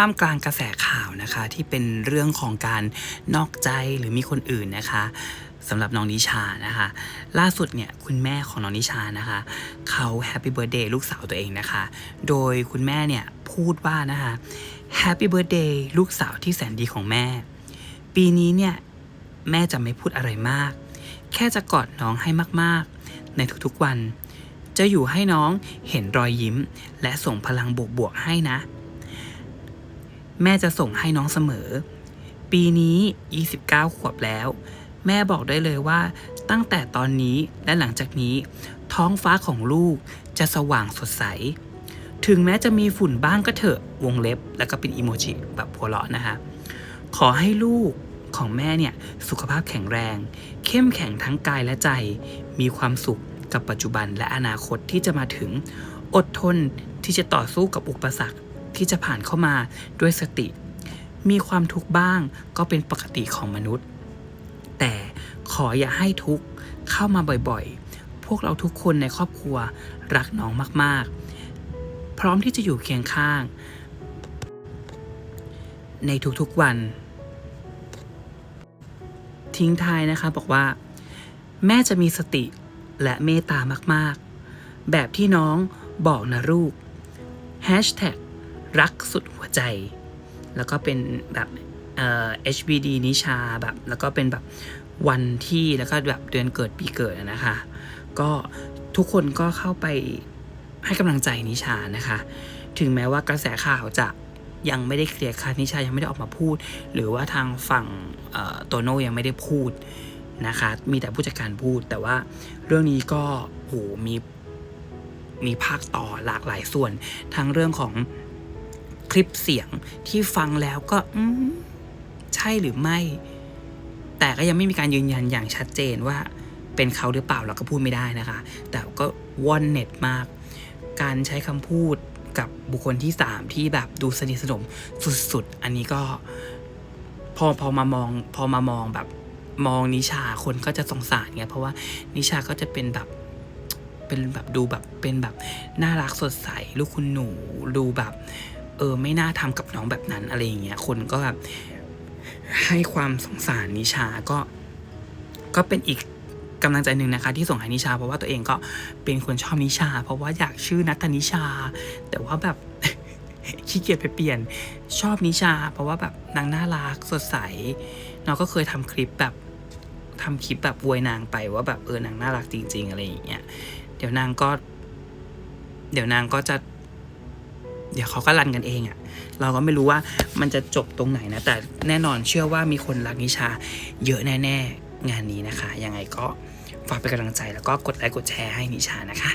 ท่ามกลางกระแสข่าวนะคะ ที่เป็นเรื่องของการนอกใจหรือมีคนอื่นนะคะสำหรับน้องนิชานะคะ ล่าสุดเนี่ยคุณแม่ของน้องนิชานะคะเขาแฮปปี้เบิร์ดเดย์ลูกสาวตัวเองนะคะ โดยคุณแม่เนี่ยพูดว่านะคะแฮปปี้เบิร์ดเดย์ลูกสาวที่แสนดีของแม่ ปีนี้เนี่ยแม่จะไม่พูดอะไรมาก แค่จะกอดน้องให้มากๆ ในทุกๆวัน จะอยู่ให้น้องเห็นรอยยิ้ม และส่งพลังบวกๆให้นะ แม่จะส่งให้น้องเสมอ ปีนี้ 29 ขวบแล้ว แม่บอกได้เลยว่า ตั้งแต่ตอนนี้และหลังจากนี้ ท้องฟ้าของลูกจะสว่างสดใส ถึงแม้จะมีฝุ่นบ้างก็เถอะวงเล็บ แล้วก็เป็นอีโมจิแบบหัวเราะนะคะ ขอให้ลูกของแม่เนี่ยสุขภาพแข็งแรง เข้มแข็งทั้งกายและใจ มีความสุขกับปัจจุบันและอนาคตที่จะมาถึง อดทนที่จะต่อสู้กับอุปสรรค ที่จะผ่านเข้ามาด้วยสติ มีความทุกข์บ้างก็เป็นปกติของมนุษย์ แต่ขออย่าให้ทุกข์เข้ามาบ่อยๆ พวกเราทุกคนในครอบครัวรักน้องมากๆ พร้อมที่จะอยู่เคียงข้าง ในทุกๆวัน ทิ้งท้ายนะคะบอกว่า แม่จะมีสติและเมตตามากๆ แบบที่น้องบอกนะลูก Hashtag รักสุดหัวใจ แล้วก็เป็นแบบเอ่อ HBD นิชาแบบ แล้วก็เป็นแบบวันที่แล้วก็แบบเดือนเกิดปีเกิดนะคะ ก็ทุกคนก็เข้าไปให้กำลังใจนิชานะคะ ถึงแม้ว่ากระแสข่าวจะยังไม่ได้เคลียร์คัดนิชายังไม่ได้ออกมาพูด หรือว่าทางฝั่งโตโน่ยังไม่ได้พูดนะคะ มีแต่ผู้จัดการพูด แต่ว่าเรื่องนี้ก็โหมีมีภาคต่อหลากหลายส่วน ทั้งเรื่องของ คลิปเสียงที่ฟังแล้วก็ใช่หรือไม่ แต่ก็ยังไม่มีการยืนยันอย่างชัดเจนว่าเป็นเขาหรือเปล่าเราก็พูดไม่ได้นะคะ แต่ก็วอนเน็ตมาก การใช้คำพูดกับบุคคลที่สามที่แบบดูสนิทสนมสุดๆ อันนี้ก็ พอพอมามองพอมามองแบบมองนิชาคนก็จะสงสารไงเพราะว่านิชาก็จะเป็นแบบเป็นแบบดูแบบเป็นแบบน่ารักสดใส ลูกคุณหนูดูแบบ เออไม่น่าทำกับน้องแบบนั้นอะไรอย่างเงี้ยคนก็แบบให้ความสงสารนิชาก็ก็เป็นอีกกำลังใจหนึ่งนะคะ ที่ส่งให้นิชา เพราะว่าตัวเองก็เป็นคนชอบนิชา เพราะว่าอยากชื่อนัทนิชา แต่ว่าแบบขี้เกียจไปเปลี่ยนชอบนิชา เพราะว่าแบบนางน่ารักสดใสน้องก็เคยทำคลิปแบบทำคลิปแบบอวยนางไปว่าแบบเออนางน่ารักจริง ๆ อะไรอย่างเงี้ยเดี๋ยวนางก็ เดี๋ยวนางก็จะ เดี๋ยวเขาก็รันกันเองอะ่ะ เราก็ไม่รู้ว่ามันจะจบตรงไหนนะ แต่แน่นอนเชื่อว่ามีคนรักนิชาเยอะแน่ ๆ งานนี้นะคะ ยังไงก็ฝากเป็นกำลังใจแล้วก็กดไลค์กดแชร์ให้นิชานะคะ